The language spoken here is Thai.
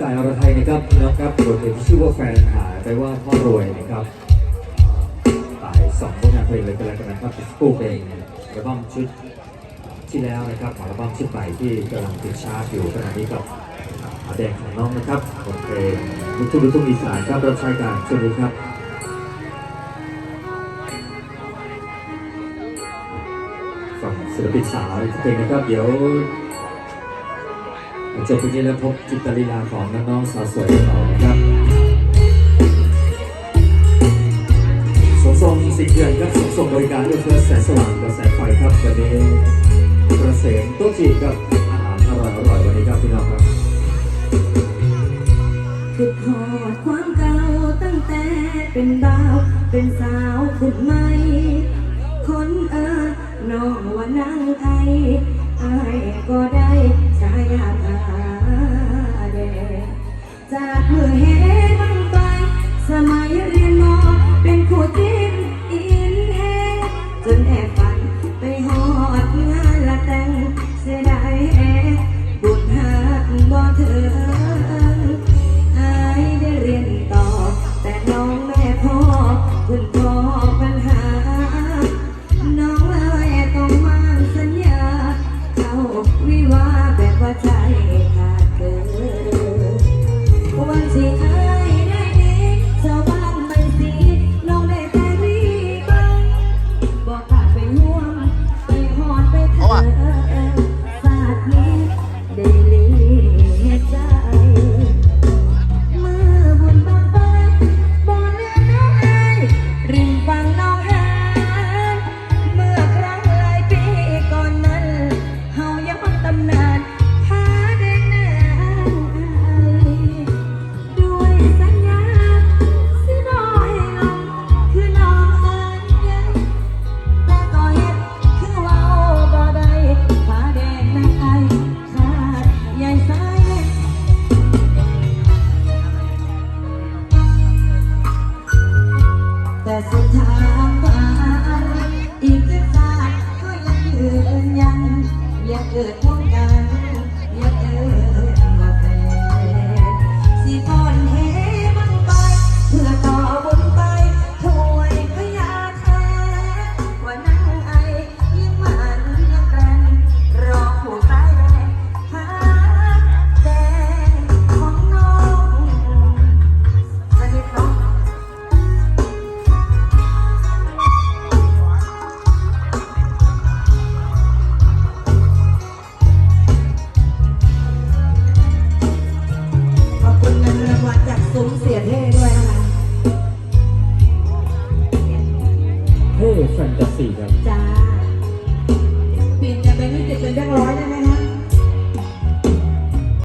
ของกายอรไทยนะครับน้องครับบทเพลงที่ชื่อว่าแฟนหายไปว่าพ่อรวยนะครับตายสองผลงานเพลงเลยกันแล้วกันนะครับเป็นคู่เพลงอัลบั้มชุดที่แล้วนะครับอัลบั้มชุดใหม่ที่กำลังติดชาร์ตอยู่ขณะนี้กับอาแดงของน้องนะครับบทเพลงลูกทุ่งลูกทุ่งอีสานครับรับใช้การช่วงนี้ครับฝั่งศิลปินสาวเพลงนะครับเดี๋ยว จบไปนี้แล้วพบจิตรลีลาของน้องๆสาวสวยของเรานะครับสมทรงสิเดือนครับสมทรงบริการด้วยเพื่อแสงสว่างกระแสไฟครับวันนี้กระเสมโต๊ะจีนกับอาหารอร่อยอร่อยวันนี้ครับพี่น้องครับคือทอดความเก่าตั้งแต่เป็นบ่าว เป็นสาวขึ้นม่ค จากมือเห็นบังไปสมั อย่าเกิดพบกัน เท่แฟนตาซีครับ จ้าเปลี่ยนจากแบงค์ยี่สิบเป็นแบงค์ร้อย